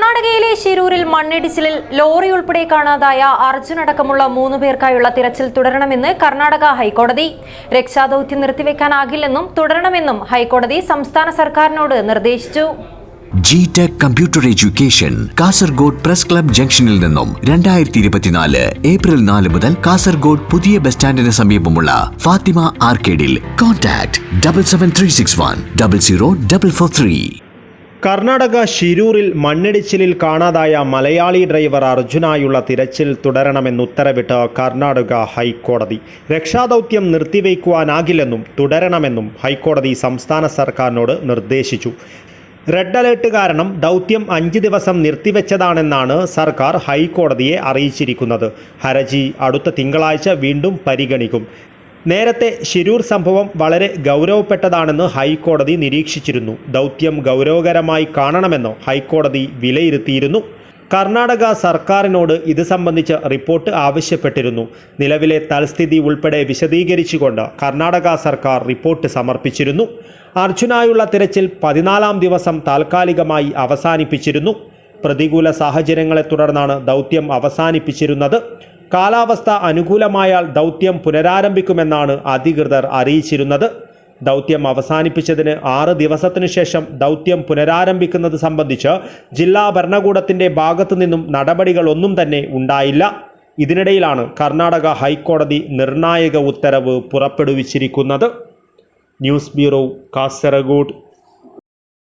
കർണാടകയിലെ ശിരൂരിൽ മണ്ണിടിച്ചിലിൽ ലോറി ഉൾപ്പെടെ കാണാതായ അർജുനടക്കമുള്ള മൂന്ന് പേർക്കായുള്ള തിരച്ചിൽ തുടരണമെന്ന് കർണാടക ഹൈക്കോടതി. രക്ഷാദൌത്യം നിർത്തിവെക്കാനാകില്ലെന്നും തുടരണമെന്നും ഹൈക്കോടതി സംസ്ഥാന സർക്കാരിനോട് നിർദ്ദേശിച്ചു. G tech computer education Kasaragod press club ജംഗ്ഷനിൽ നിന്നും രണ്ടായിരത്തി ഇരുപത്തിനാല് ഏപ്രിൽ നാല് മുതൽ കാസർഗോഡ് പുതിയ ബസ് സ്റ്റാൻഡിന് സമീപമുള്ള Fathima ആർക്കേഡിൽ. Contact double seven three six one double zero double four three Karnataka ഷിരൂരിൽ മണ്ണിടിച്ചിലിൽ കാണാതായ മലയാളി ഡ്രൈവർ അർജുനായുള്ള തിരച്ചിൽ തുടരണമെന്ന് ഉത്തരവിട്ട് കർണാടക ഹൈക്കോടതി. രക്ഷാദൗത്യം നിർത്തിവെക്കുവാനാകില്ലെന്നും തുടരണമെന്നും ഹൈക്കോടതി സംസ്ഥാന സർക്കാരിനോട് നിർദ്ദേശിച്ചു. റെഡ് അലേർട്ട് കാരണം ദൗത്യം അഞ്ച് ദിവസം നിർത്തിവെച്ചതാണെന്നാണ് സർക്കാർ ഹൈക്കോടതിയെ അറിയിച്ചിരിക്കുന്നത്. ഹർജി അടുത്ത തിങ്കളാഴ്ച വീണ്ടും പരിഗണിക്കും. നേരത്തെ ശിരൂർ സംഭവം വളരെ ഗൗരവപ്പെട്ടതാണെന്ന് ഹൈക്കോടതി നിരീക്ഷിച്ചിരുന്നു. ദൗത്യം ഗൗരവകരമായി കാണണമെന്നോ ഹൈക്കോടതി വിലയിരുത്തിയിരുന്നു. കർണാടക സർക്കാരിനോട് ഇത് സംബന്ധിച്ച് റിപ്പോർട്ട് ആവശ്യപ്പെട്ടിരുന്നു. നിലവിലെ തൽസ്ഥിതി ഉൾപ്പെടെ വിശദീകരിച്ചുകൊണ്ട് കർണാടക സർക്കാർ റിപ്പോർട്ട് സമർപ്പിച്ചിരുന്നു. അർജുനായുള്ള തിരച്ചിൽ പതിനാലാം ദിവസം താൽക്കാലികമായി അവസാനിപ്പിച്ചിരുന്നു. പ്രതികൂല സാഹചര്യങ്ങളെ തുടർന്നാണ് ദൗത്യം അവസാനിപ്പിച്ചിരുന്നത്. കാലാവസ്ഥ അനുകൂലമായാൽ ദൗത്യം പുനരാരംഭിക്കുമെന്നാണ് അധികൃതർ അറിയിച്ചിരുന്നത്. ദൗത്യം അവസാനിപ്പിച്ചതിന് ആറ് ദിവസത്തിനു ശേഷം ദൗത്യം പുനരാരംഭിക്കുന്നത് സംബന്ധിച്ച് ജില്ലാ ഭരണകൂടത്തിന്റെ ഭാഗത്തു നിന്നും നടപടികളൊന്നും തന്നെ ഉണ്ടായില്ല. ഇതിനിടയിലാണ് കർണാടക ഹൈക്കോടതി നിർണായക ഉത്തരവ് പുറപ്പെടുവിച്ചിരിക്കുന്നത്. News bureau Kasaragod.